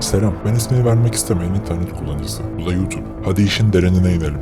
Selam, ben ismini vermek istemeyen internet kullanıcısı. Bu da YouTube. Hadi işin derinine inelim.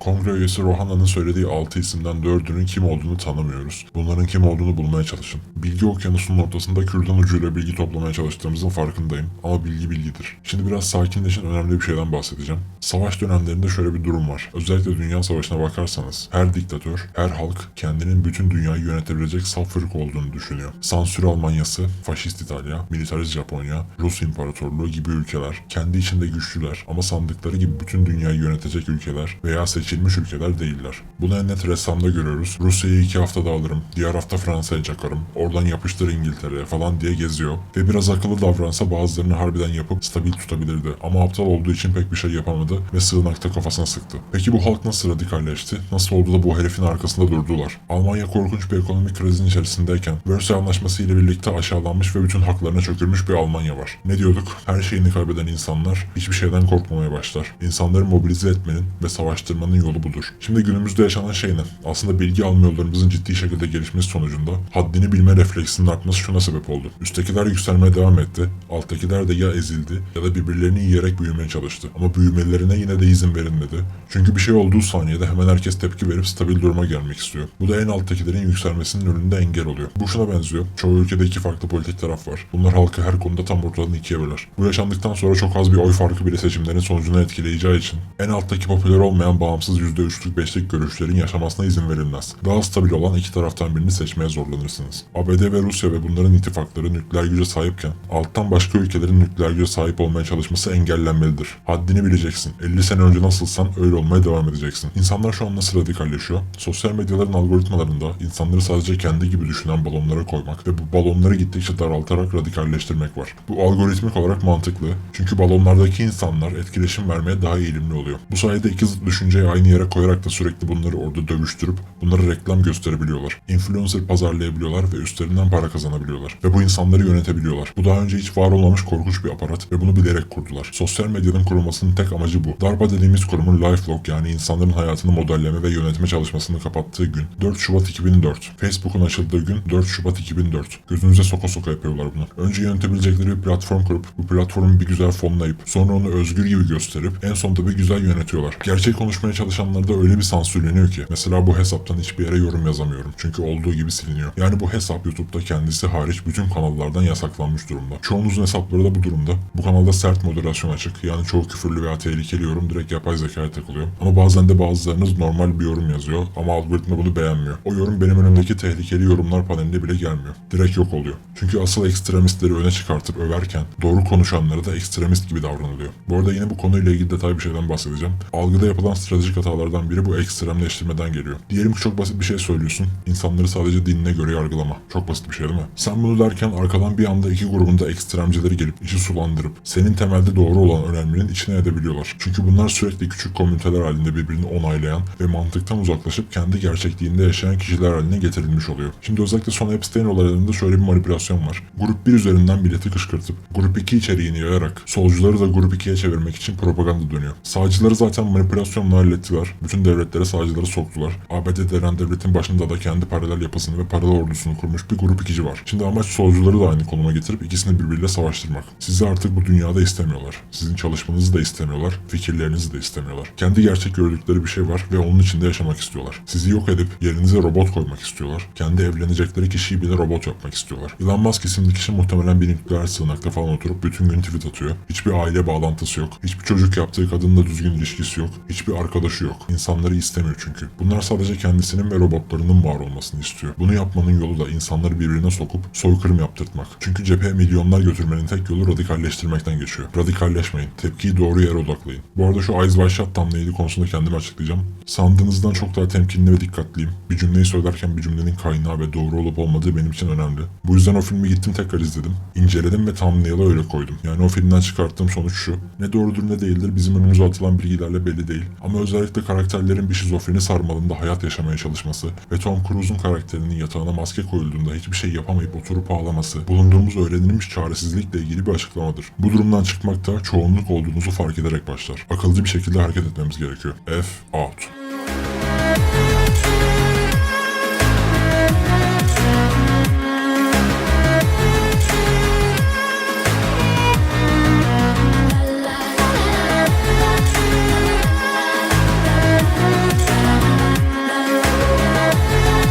Kongre üyesi Rohana'nın söylediği 6 isimden 4'ünün kim olduğunu tanımıyoruz. Bunların kim olduğunu bulmaya çalışın. Bilgi okyanusunun ortasında kürdan ucuyla bilgi toplamaya çalıştığımızın farkındayım ama bilgi bilgidir. Şimdi biraz sakinleşin önemli bir şeyden bahsedeceğim. Savaş dönemlerinde şöyle bir durum var. Özellikle Dünya Savaşı'na bakarsanız her diktatör, her halk kendinin bütün dünyayı yönetebilecek saf ırk olduğunu düşünüyor. Sansür Almanyası, Faşist İtalya, militarist Japonya, Rus İmparatorluğu gibi ülkeler kendi içinde güçlüler ama sandıkları gibi bütün dünyayı yönetecek ülkeler veya seçilmiş ülkeler değiller. Bunu en net ressamda görüyoruz. Rusya'yı iki haftada alırım, diğer hafta Fransa'ya çakarım, oradan yapıştır İngiltere'ye falan diye geziyor. Ve biraz akıllı davransa bazılarını harbiden yapıp stabil tutabilirdi. Ama aptal olduğu için pek bir şey yapamadı ve sığınakta kafasına sıktı. Peki bu halk nasıl radikalleşti? Nasıl oldu da bu herifin arkasında durdular? Almanya korkunç bir ekonomik krizin içerisindeyken Versailles Anlaşması ile birlikte aşağılanmış ve bütün haklarına çökülmüş bir Almanya var. Ne diyorduk? Her şeyini kaybeden insanlar hiçbir şeyden korkmamaya başlar. İnsanları mobilize etmenin ve savaştırmanın yolu budur. Şimdi günümüzde yaşanan şey ne? Aslında bilgi alma yollarımızın ciddi şekilde gelişmesi sonucunda haddini bilme refleksinin artması şuna sebep oldu. Üsttekiler yükselmeye devam etti. Alttakiler de ya ezildi ya da birbirlerini yiyerek büyümeye çalıştı. Ama büyümelerine yine de izin verilmedi. Çünkü bir şey olduğu saniyede hemen herkes tepki verip stabil duruma gelmek istiyor. Bu da en alttakilerin yükselmesinin önünde engel oluyor. Bu şuna benziyor. Çoğu ülkede iki farklı politik taraf var. Bunlar halkı her konuda tam ortadan ikiye böler. Bu yaşandıktan sonra çok az bir oy farkı bile seçimlerin sonucunu etkileyeceği için en alttaki popüler olmayan bağımsız %3'lük 5'lik görüşlerin yaşamasına izin verilmez. Daha stabil olan iki taraftan birini seçmeye zorlanırsınız. ABD ve Rusya ve bunların ittifakları nükleer güce sahipken alttan başka ülkelerin nükleer güce sahip olmaya çalışması engellenmelidir. Haddini bileceksin. 50 sene önce nasılsan öyle olmaya devam edeceksin. İnsanlar şu an nasıl radikalleşiyor? Sosyal medyaların algoritmalarında insanları sadece kendi gibi düşünen balonlara koymak ve bu balonları gittikçe daraltarak radikalleştirmek var. Bu algoritmik olarak mantıklı. Çünkü balonlardaki insanlar etkileşim vermeye daha eğilimli oluyor. Bu sayede iki zıt düşünceyi aynı yere koyarak da sürekli bunları orada dövüştürüp bunları reklam gösterebiliyorlar. Influencer pazarlayabiliyorlar ve üstlerinden para kazanabiliyorlar. Ve bu insanları yönetebiliyorlar. Bu daha önce hiç var olmamış korkunç bir aparat ve bunu bilerek kurdular. Sosyal medyanın kurulmasının tek amacı bu. DARPA dediğimiz kurumun LifeLog yani insanların hayatını modelleme ve yönetme çalışmasını kapattığı gün 4 Şubat 2004. Facebook'un açıldığı gün 4 Şubat 2004. Gözünüze soka soka yapıyorlar bunu. Önce yönetebilecekleri bir platform kurup bu platformu bir güzel fonlayıp sonra onu özgür gibi gösterip en sonunda bir güzel yönetiyorlar. Gerçek konuşmaya çalışanlarda öyle bir sansürleniyor ki mesela bu hesaptan hiçbir yere yorum yazamıyorum. Çünkü olduğu gibi siliniyor. Yani bu hesap YouTube'da kendisi hariç bütün kanallardan yasaklanmış durumda. Çoğunuzun hesapları da bu durumda. Bu kanalda sert moderasyon açık. Yani çoğu küfürlü veya tehlikeli yorum direkt yapay zekaya takılıyor. Ama bazen de bazılarınız normal bir yorum yazıyor ama algoritma bunu beğenmiyor. O yorum benim önümdeki tehlikeli yorumlar paneline bile gelmiyor. Direkt yok oluyor. Çünkü asıl ekstremistleri öne çıkartıp överken doğru konuşanlara da ekstremist gibi davranılıyor. Bu arada yine bu konuyla ilgili detay bir şeyden bahsedeceğim. Algıda yapılan stratejik hatalardan biri bu ekstremleştirmeden geliyor. Diyelim ki çok basit bir şey söylüyorsun. İnsanları sadece dinine göre yargılama. Çok basit bir şey değil mi? Sen bunu derken arkadan bir anda iki grubunda ekstremcileri gelip işi sulandırıp senin temelde doğru olan önermenin içine edebiliyorlar. Çünkü bunlar sürekli küçük komüniteler halinde birbirini onaylayan ve mantıktan uzaklaşıp kendi gerçekliğinde yaşayan kişiler haline getirilmiş oluyor. Şimdi özellikle son Epstein olaylarında şöyle bir manipülasyon var. Grup 1 üzerinden bileti kışkırtıp grup 2 içeriğini yayarak solcuları da grup 2'ye çevirmek için propaganda dönüyor. Sağcıları zaten manipülasyonla hallettiler. Bütün devletlere sağcıları soktular. ABD denen devletin başında da kendi paralel yapısını ve paralel ordusunu kurmuş bir grup ikici var. Şimdi amaç solcuları da aynı konuma getirip ikisini birbiriyle savaştırmak. Sizi artık bu dünyada istemiyorlar. Sizin çalışmanızı da istemiyorlar. Fikirlerinizi de istemiyorlar. Kendi gerçek gördükleri bir şey var ve onun içinde yaşamak istiyorlar. Sizi yok edip yerinize robot koymak istiyorlar. Kendi evlenecekleri kişiyi bile robot yapmak istiyorlar. Elon Musk isimli kişi muhtemelen bir nükleer sığınakta falan oturup bütün gün tweet atıyor. Hiçbir aile bağlantısı yok. Hiçbir çocuk yaptığı kadınla düzgün ilişkisi yok. Hiçbir arkadaşı yok. İnsanları istemiyor çünkü. Bunlar sadece kendisinin ve robotlarının var olmasını istiyor. Bunu yapmanın yolu da insanları birbirine sokup soykırım yaptırtmak. Çünkü cepheye milyonlar götürmenin tek yolu radikalleştirmekten geçiyor. Radikalleşmeyin. Tepkiyi doğru yere odaklayın. Bu arada şu Eyes Wide Shut tam neydi konusunda kendimi açıklayacağım. Sandığınızdan çok daha temkinli ve dikkatliyim. Bir cümleyi söylerken bir cümlenin kaynağı ve doğru olup olmadığı benim için önemli. Bu yüzden o filmi gittim tekrar izledim. İnceledim ve thumbnail'a öyle koydum. Yani o filmden çıkarttığım sonuç şu. Ne doğrudur ne değildir bizim önümüze atılan bilgilerle belli değil. Ama özellikle karakterlerin bir şizofreni sarmalında hayat yaşamaya çalışması ve Tom Cruise'un karakterinin yatağına maske koyulduğunda hiçbir şey yapamayıp oturup ağlaması bulunduğumuz öğrenilmiş çaresizlikle ilgili bir açıklamadır. Bu durumdan çıkmak da çoğunluk olduğunuzu fark ederek başlar. Akılcı bir şekilde hareket etmemiz gerekiyor. F out.